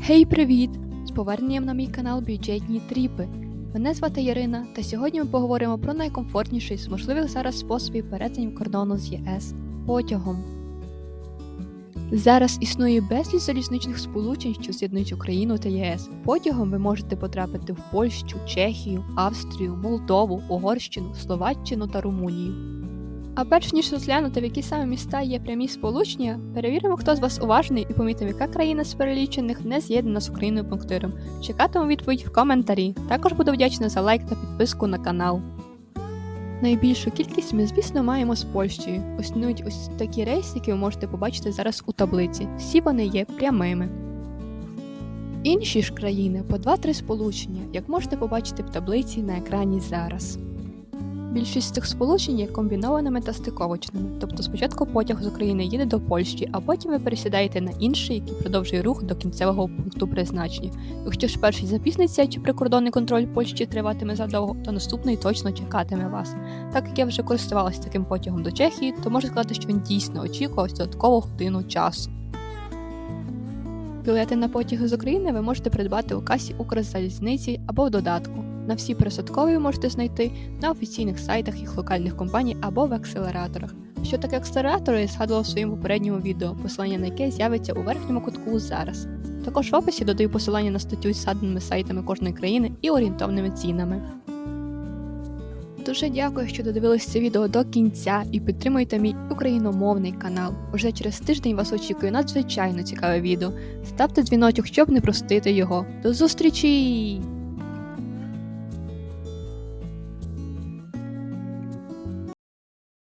Гей, привіт! З поверненням на мій канал Бюджетні Тріпи. Мене звати Ярина, та сьогодні ми поговоримо про найкомфортніший з можливих зараз способів перетинів кордону з ЄС потягом. Зараз існує безліч залізничних сполучень, що з'єднують Україну та ЄС. Потягом ви можете потрапити в Польщу, Чехію, Австрію, Молдову, Угорщину, Словаччину та Румунію. А перш ніж розглянути, в які саме міста є прямі сполучення, перевіримо, хто з вас уважний і помітив, яка країна з перелічених не з'єднана з Україною пунктиром. Чекатиму відповідь в коментарі. Також буду вдячна за лайк та підписку на канал. Найбільшу кількість ми, звісно, маємо з Польщею. Існують ось такі рейси, які ви можете побачити зараз у таблиці. Всі вони є прямими. Інші ж країни по 2-3 сполучення, як можете побачити в таблиці на екрані зараз. Більшість цих сполучень є комбінованими та стиковочними, тобто спочатку потяг з України їде до Польщі, а потім ви пересідаєте на інший, який продовжує рух до кінцевого пункту призначення. Якщо ж перший запізниться чи прикордонний контроль Польщі триватиме задовго, то наступний точно чекатиме вас. Так як я вже користувалася таким потягом до Чехії, то можу сказати, що він дійсно очікував додаткову годину часу. Білети на потяги з України ви можете придбати у касі Укрзалізниці або в додатку. На всі пересадкові можете знайти на офіційних сайтах їх локальних компаній або в акселераторах. Що таке акселератори, я згадувала в своєму попередньому відео, посилання на яке з'явиться у верхньому кутку зараз. Також в описі додаю посилання на статтю з згаданими сайтами кожної країни і орієнтовними цінами. Дуже дякую, що додивились це відео до кінця і підтримуйте мій україномовний канал. Уже через тиждень вас очікує надзвичайно цікаве відео. Ставте дзвіночок, щоб не простити його. До зустрічі!